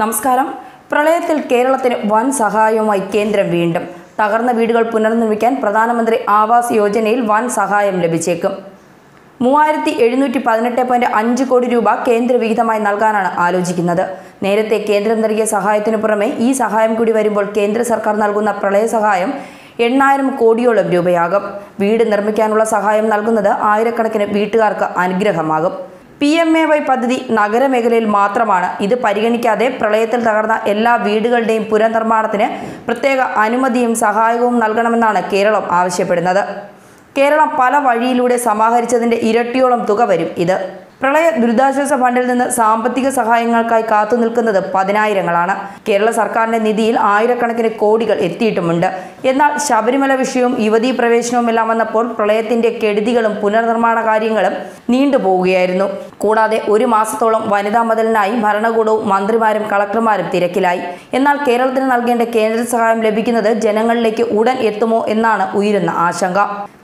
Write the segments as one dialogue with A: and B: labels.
A: നമസ്കാരം. പ്രളയത്തിൽ കേരളത്തിന് വൻ സഹായവുമായി കേന്ദ്രം വീണ്ടും. തകർന്ന വീടുകൾ പുനർനിർമ്മിക്കാൻ പ്രധാനമന്ത്രി ആവാസ് യോജനയിൽ വൻ സഹായം ലഭിച്ചേക്കും. മൂവായിരത്തി എഴുന്നൂറ്റി പതിനെട്ട് പോയിന്റ് അഞ്ച് കോടി രൂപ കേന്ദ്ര വിഹിതമായി നൽകാനാണ് ആലോചിക്കുന്നത്. നേരത്തെ കേന്ദ്രം നൽകിയ സഹായത്തിനു പുറമെ ഈ സഹായം കൂടി വരുമ്പോൾ കേന്ദ്ര സർക്കാർ നൽകുന്ന പ്രളയ സഹായം എണ്ണായിരം കോടിയോളം രൂപയാകും. വീട് നിർമ്മിക്കാനുള്ള സഹായം നൽകുന്നത് ആയിരക്കണക്കിന് വീട്ടുകാർക്ക് അനുഗ്രഹമാകും. പി എം എ വൈ പദ്ധതി നഗരമേഖലയിൽ മാത്രമാണ്. ഇത് പരിഗണിക്കാതെ പ്രളയത്തിൽ തകർന്ന എല്ലാ വീടുകളുടെയും പുനർനിർമ്മാണത്തിന് പ്രത്യേക അനുമതിയും സഹായവും നൽകണമെന്നാണ് കേരളം ആവശ്യപ്പെടുന്നത്. കേരളം പല വഴിയിലൂടെ സമാഹരിച്ചതിന്റെ ഇരട്ടിയോളം തുക വരും ഇത്. പ്രളയ ദുരിതാശ്വാസ ഫണ്ടിൽ നിന്ന് സാമ്പത്തിക സഹായങ്ങൾക്കായി കാത്തു നിൽക്കുന്നത് പതിനായിരങ്ങളാണ്. കേരള സർക്കാരിന്റെ നിധിയിൽ ആയിരക്കണക്കിന് കോടികൾ എത്തിയിട്ടുമുണ്ട്. എന്നാൽ ശബരിമല വിഷയവും യുവതീ പ്രവേശനവും എല്ലാം വന്നപ്പോൾ പ്രളയത്തിന്റെ കെടുതികളും പുനർനിർമ്മാണ കാര്യങ്ങളും നീണ്ടുപോവുകയായിരുന്നു കൂടാതെ ഒരു മാസത്തോളം വനിതാ മതിലിനായി ഭരണകൂടവും മന്ത്രിമാരും കളക്ടർമാരും തിരക്കിലായി. എന്നാൽ കേരളത്തിന് നൽകേണ്ട കേന്ദ്ര സഹായം ലഭിക്കുന്നത് ജനങ്ങളിലേക്ക് ഉടൻ എത്തുമോ എന്നാണ് ഉയരുന്ന ആശങ്ക.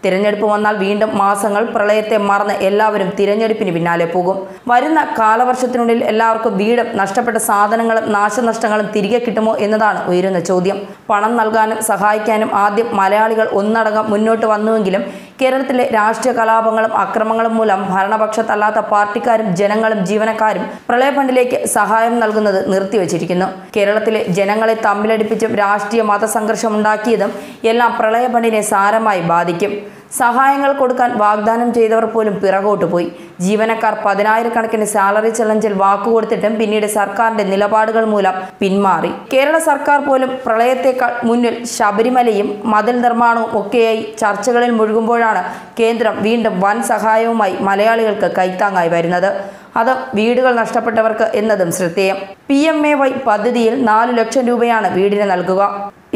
A: തിരഞ്ഞെടുപ്പ് വന്നാൽ വീണ്ടും മാസങ്ങൾ പ്രളയത്തെ മറന്ന് എല്ലാവരും തിരഞ്ഞെടുപ്പിന് പിന്നാലെ പോകും. വരുന്ന കാലവർഷത്തിനുള്ളിൽ എല്ലാവർക്കും വീടും നഷ്ടപ്പെട്ട സാധനങ്ങളും നാശനഷ്ടങ്ങളും തിരികെ കിട്ടുമോ എന്നതാണ് ഉയരുന്ന ചോദ്യം. പണം നൽകാനും സഹായിക്കാനും ആദ്യം മലയാളികൾ ഒന്നടങ്കം മുന്നോട്ട് വന്നുവെങ്കിലും കേരളത്തിലെ രാഷ്ട്രീയ കലാപങ്ങളും അക്രമങ്ങളും മൂലം ഭരണപക്ഷത്തല്ലാത്ത പാർട്ടിക്കാരും ജനങ്ങളും ജീവനക്കാരും പ്രളയഫണ്ടിലേക്ക് സഹായം നൽകുന്നത് നിർത്തിവച്ചിരിക്കുന്നു. കേരളത്തിലെ ജനങ്ങളെ തമ്മിലടിപ്പിച്ചും രാഷ്ട്രീയ മതസംഘർഷം ഉണ്ടാക്കിയതും എല്ലാം പ്രളയ ഫണ്ടിനെ സാരമായി ബാധിക്കും. സഹായങ്ങൾ കൊടുക്കാൻ വാഗ്ദാനം ചെയ്തവർ പോലും പിറകോട്ട് പോയി. ജീവനക്കാർ പതിനായിരക്കണക്കിന് സാലറി ചലഞ്ചിൽ വാക്കുകൊടുത്തിട്ടും പിന്നീട് സർക്കാരിന്റെ നിലപാടുകൾ മൂലം പിന്മാറി. കേരള സർക്കാർ പോലും പ്രളയത്തെക്കാൾ മുന്നിൽ ശബരിമലയും മതിൽ നിർമ്മാണവും ഒക്കെയായി ചർച്ചകളിൽ മുഴുകുമ്പോഴാണ് കേന്ദ്രം വീണ്ടും വൻ സഹായവുമായി മലയാളികൾക്ക് കൈത്താങ്ങായി വരുന്നത്. അത് വീടുകൾ നഷ്ടപ്പെട്ടവർക്ക് എന്നതും ശ്രദ്ധേയം. പി എം എ വൈ പദ്ധതിയിൽ നാല് ലക്ഷം രൂപയാണ് വീടിന് നൽകുക.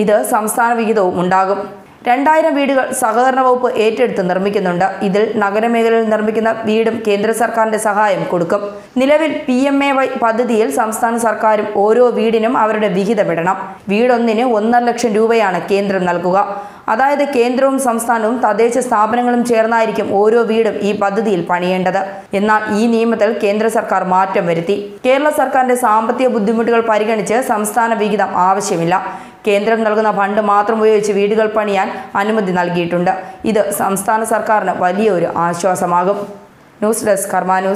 A: ഇത് സംസ്ഥാന വിഹിതവും ഉണ്ടാകും. രണ്ടായിരം വീടുകൾ സഹകരണ വകുപ്പ് ഏറ്റെടുത്ത് നിർമ്മിക്കുന്നുണ്ട്. ഇതിൽ നഗരമേഖലയിൽ നിർമ്മിക്കുന്ന വീടും കേന്ദ്ര സർക്കാരിന്റെ സഹായം കൊടുക്കും. നിലവിൽ പി എം എ വൈ പദ്ധതിയിൽ സംസ്ഥാന സർക്കാരും ഓരോ വീടിനും അവരുടെ വിഹിതമിടണം വീടൊന്നിന് ഒന്നര ലക്ഷം രൂപയാണ് കേന്ദ്രം നൽകുക. അതായത് കേന്ദ്രവും സംസ്ഥാനവും തദ്ദേശ സ്ഥാപനങ്ങളും ചേർന്നായിരിക്കും ഓരോ വീടും ഈ പദ്ധതിയിൽ പണിയേണ്ടത്. എന്നാൽ ഈ നിയമത്തിൽ കേന്ദ്ര സർക്കാർ മാറ്റം വരുത്തി. കേരള സർക്കാരിന്റെ സാമ്പത്തിക ബുദ്ധിമുട്ടുകൾ പരിഗണിച്ച് സംസ്ഥാന വിഹിതം ആവശ്യമില്ല. കേന്ദ്രം നൽകുന്ന ഫണ്ട് മാത്രം ഉപയോഗിച്ച് വീടുകൾ പണിയാൻ അനുമതി നൽകിയിട്ടുണ്ട്. ഇത് സംസ്ഥാന സർക്കാരിന് വലിയൊരു ആശ്വാസമാകും. News desk Karma